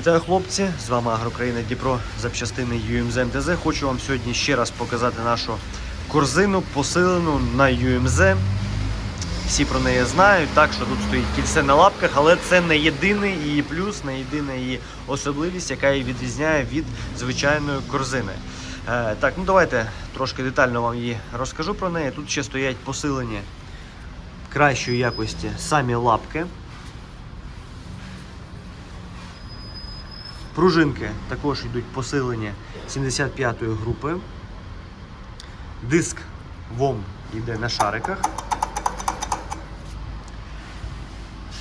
Вітаю хлопці! З вами Агрокраїна Дніпро запчастини UMZ МТЗ. Хочу вам сьогодні ще раз показати нашу корзину посилену на UMZ. Всі про неї знають, так що тут стоїть кільце на лапках, але це не єдиний її плюс, не єдина її особливість, яка її відрізняє від звичайної корзини. Е, так, ну давайте трошки детально вам її розкажу про неї. Тут ще стоять посилені кращої якості самі лапки. Пружинки також йдуть посилені 75-ї групи. Диск ВОМ йде на шариках.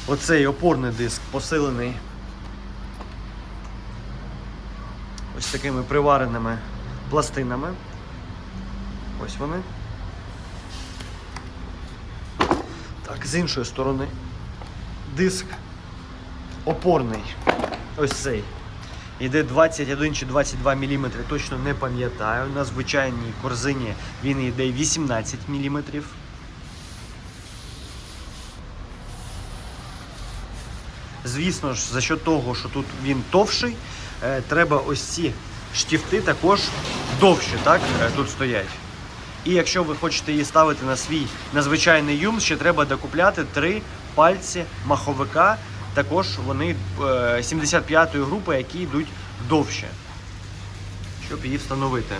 Оцей опорний диск посилений ось такими привареними пластинами. Ось вони. Так, з іншої сторони диск опорний. Ось цей. Йде 21 чи 22 мм, точно не пам'ятаю. На звичайній корзині він йде 18 мм. Звісно ж, за що того, що тут він товший, е, треба ось ці штифти також довші, так, е, тут стоять. І якщо ви хочете її ставити на свій на звичайний юм, ще треба докупляти три пальці маховика. Також вони е, 75-ї групи, які йдуть довше, щоб її встановити.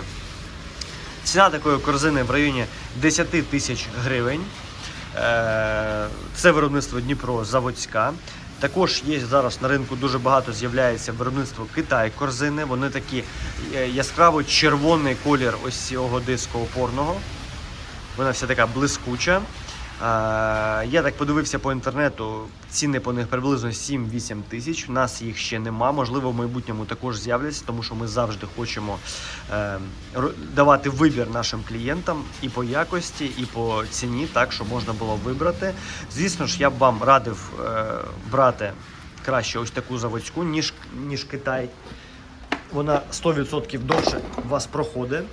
Ціна такої корзини в районі 10 тисяч гривень. Е, Це виробництво Дніпро Заводська. Також є зараз на ринку дуже багато з'являється виробництво Китай корзини. Вони такі е, яскраво червоний колір ось цього диску опорного. Вона вся така блискуча. Я так подивився по інтернету, ціни по них приблизно 7-8 тисяч. У нас їх ще нема. Можливо, в майбутньому також з'являться, тому що ми завжди хочемо е, давати вибір нашим клієнтам і по якості, і по ціні, так щоб можна було вибрати. Звісно ж, я б вам радив е, брати краще ось таку заводську, ніж, ніж Китай. Вона 100% довше вас проходить.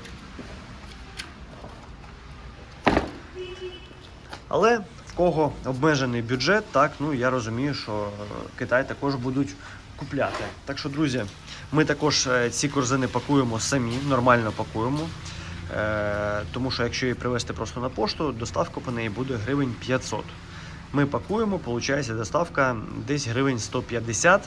Але в кого обмежений бюджет, так ну я розумію, що е, Китай також будуть купляти. Так що, друзі, ми також е, ці корзини пакуємо самі, нормально пакуємо. Е, тому що якщо її привезти просто на пошту, доставка по неї буде гривень 500. Ми пакуємо, виходить доставка десь гривень 150.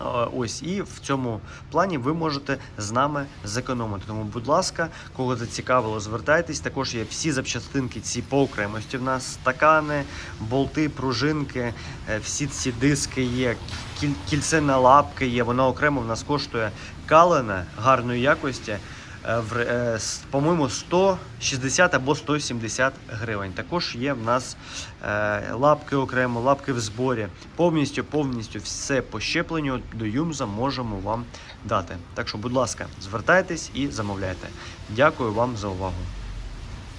Е, Ось і в цьому плані ви можете з нами зекономити. Тому, будь ласка, кого зацікавило, звертайтесь. Також є всі запчастинки ці по окремості. В нас стакани, болти, пружинки, е, всі ці диски є, кіль- кільце на лапки є. Воно окремо в нас коштує калене гарної якості. Е, в е, По-моєму, 160 або 170 гривень. Також є в нас е, лапки окремо, лапки в зборі. Повністю, повністю все по щепленню до Юмза можемо вам дати. Так що, будь ласка, звертайтесь і замовляйте. Дякую вам за увагу.